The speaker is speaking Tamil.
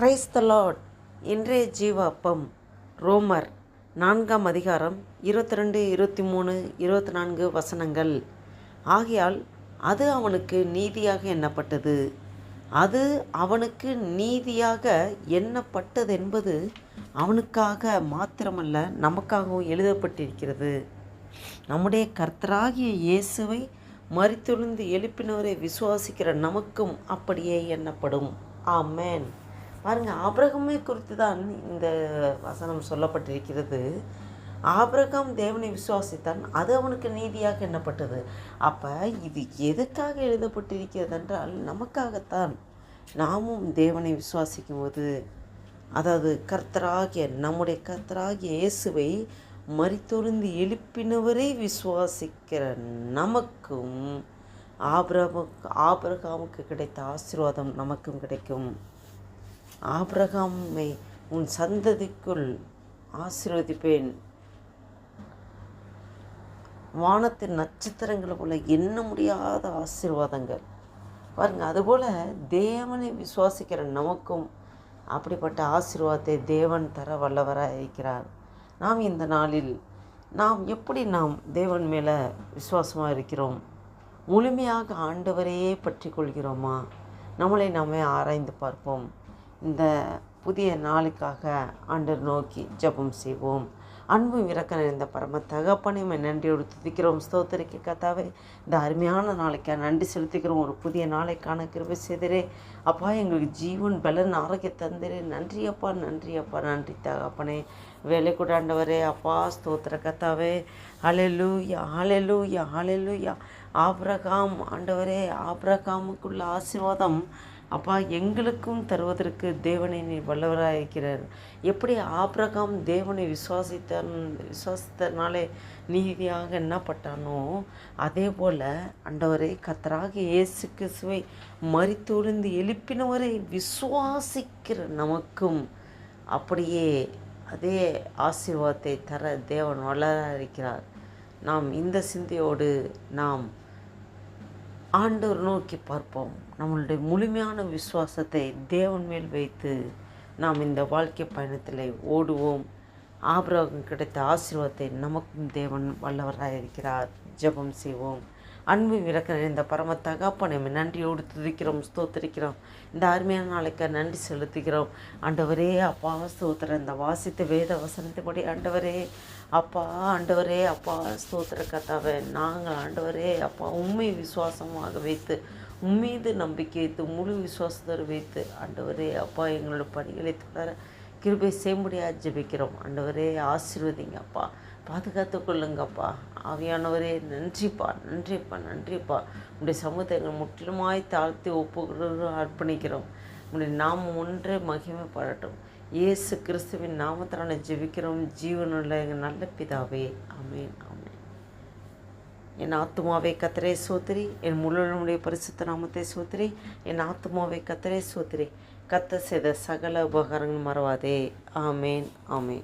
கிரைஸ்த லார்ட். இன்றைய ஜீவ அப்பம் ரோமர் நான்காம் அதிகாரம் இருபத்தி ரெண்டு இருபத்தி மூணு இருபத்தி நான்கு வசனங்கள். ஆகையால் அது அவனுக்கு நீதியாக எண்ணப்பட்டது. அது அவனுக்கு நீதியாக எண்ணப்பட்டது என்பது அவனுக்காக மாத்திரமல்ல நமக்காகவும் எழுதப்பட்டிருக்கிறது. நம்முடைய கர்த்தராகிய இயேசுவை மரித்தொழுந்து எழுப்பினவரை விசுவாசிக்கிற நமக்கும் அப்படியே எண்ணப்படும். ஆமேன். பாருங்கள் ஆபிரகமே குறித்து தான் இந்த வசனம் சொல்லப்பட்டிருக்கிறது. ஆபிரகாம் தேவனை விசுவாசித்தான் அது அவனுக்கு நீதியாக எண்ணப்பட்டது. அப்போ இது எதுக்காக எழுதப்பட்டிருக்கிறது என்றால் நமக்காகத்தான் நாமும் தேவனை விசுவாசிக்கும் போது அதாவது கர்த்தராகிய நம்முடைய கர்த்தராகிய இயேசுவை மறித்தொருந்து எழுப்பினவரை விசுவாசிக்கிற நமக்கும் ஆபிரக ஆபிரகாமுக்கு கிடைத்த ஆசீர்வாதம் நமக்கும் கிடைக்கும். ஆபிரகாமை உன் சந்ததிக்குள் ஆசீர்வதிப்பேன். வானத்தின் நட்சத்திரங்களை போல எண்ண முடியாத ஆசீர்வாதங்கள். பாருங்கள் அதுபோல் தேவனை விசுவாசிக்கிற நமக்கும் அப்படிப்பட்ட ஆசீர்வாதத்தை தேவன் தர வல்லவராக இருக்கிறார். நாம் இந்த நாளில் நாம் எப்படி நாம் தேவன் மேலே விசுவாசமாக இருக்கிறோம்? முழுமையாக ஆண்டவரையே பற்றி கொள்கிறோமா? நம்மளை நாமே ஆராய்ந்து பார்ப்போம். இந்த புதிய நாளுக்காக ஆண்டர் நோக்கி ஜெபம் செய்வோம். அன்பு இறக்க நிறைந்த பரம தகப்பனையும் நன்றியோடு துதிக்கிறோம். ஸ்தோத்திரிக்க கத்தாவே இந்த அருமையான நாளைக்கு நன்றி செலுத்திக்கிறோம். ஒரு புதிய நாளைக்கான கிருபை செய்தரே. அப்பா எங்களுக்கு ஜீவன் பலன் ஆரோக்கிய தந்திரே. நன்றி அப்பா நன்றி அப்பா நன்றி தகப்பனே. வேலை கூட ஆண்டவரே அப்பா ஸ்தோத்திர கத்தாவே ஹalleluya ஹalleluya ஹalleluya. ஆப்ரகாம் ஆண்டவரே ஆப்ரகாமுக்குள்ள ஆசீர்வாதம். அப்பா எங்களுக்கும் தருவதற்கு தேவனை நீ வல்லவராக இருக்கிறார் எப்படி ஆபிரகாம் தேவனை விசுவாசித்த விசுவாசித்தனாலே நீதியாக என்னப்பட்டானோ அதே போல் அண்டவரை கத்தராக இயேசு கிறிஸ்துவை மறித்தொழுந்து எழுப்பினவரை விசுவாசிக்கிற நமக்கும் அப்படியே அதே ஆசீர்வாதத்தை தர தேவன் வல்லராக இருக்கிறார் நாம் இந்த சிந்தையோடு நாம் ஆண்டவர் நோக்கி பார்ப்போம். நம்மளுடைய முழுமையான விசுவாசத்தை தேவன் மேல் வைத்து நாம் இந்த வாழ்க்கை பயணத்தில் ஓடுவோம். ஆபரகம் கிடைத்த ஆசீர்வாதத்தை நமக்கும் தேவன் வல்லவராக இருக்கிறார் ஜெபம் செய்வோம். அன்பு விளக்க நிறைந்த பரம தகப்பனை நன்றியோடு துதிக்கிறோம் ஸ்தோத்திரிக்கிறோம். இந்த அருமையான நாளைக்கு நன்றி செலுத்துகிறோம். ஆண்டவரே அப்பா ஸ்தோத்திர இந்த வாசித்த வேத வசனத்தைப்படி ஆண்டவரே அப்பா ஆண்டவரே அப்பா ஸ்தோத்திர கத்தாவே நாங்கள் ஆண்டவரே அப்பா உண்மை விசுவாசமாக வைத்து உம்மீது நம்பிக்கை வைத்து முழு விசுவாசத்தோடு வைத்து ஆண்டவரே அப்பா எங்களோட பணிகளை தொடர கிருபை செய்ய முடியாது ஜபிக்கிறோம். ஆண்டவரே ஆசீர்வதிங்க அப்பா. பாதுகாத்து கொள்ளுங்கப்பா ஆவியானவரே நன்றிப்பா நன்றிப்பா நன்றிப்பா. உடைய சமூகத்தை முற்றிலுமாய் தாழ்த்தி ஒப்புகிறோம் அர்ப்பணிக்கிறோம். உடைய நாம் ஒன்றே மகிமை மகிமைப்படட்டும் இயேசு கிறிஸ்துவின் நாமத்தான ஜெபிக்கிறோம். ஜீவனுள்ள எங்கள் நல்ல பிதாவே அமேன் ஆமேன். என் ஆத்மாவை கத்தரே சோத்திரி. என் முழுடைய பரிசுத்த நாமத்தை சோத்திரி. என் ஆத்துமாவை கத்தரே சோத்திரி. கத்த செய்த சகல உபகாரங்கள் மறவாதே. ஆமேன் ஆமேன்.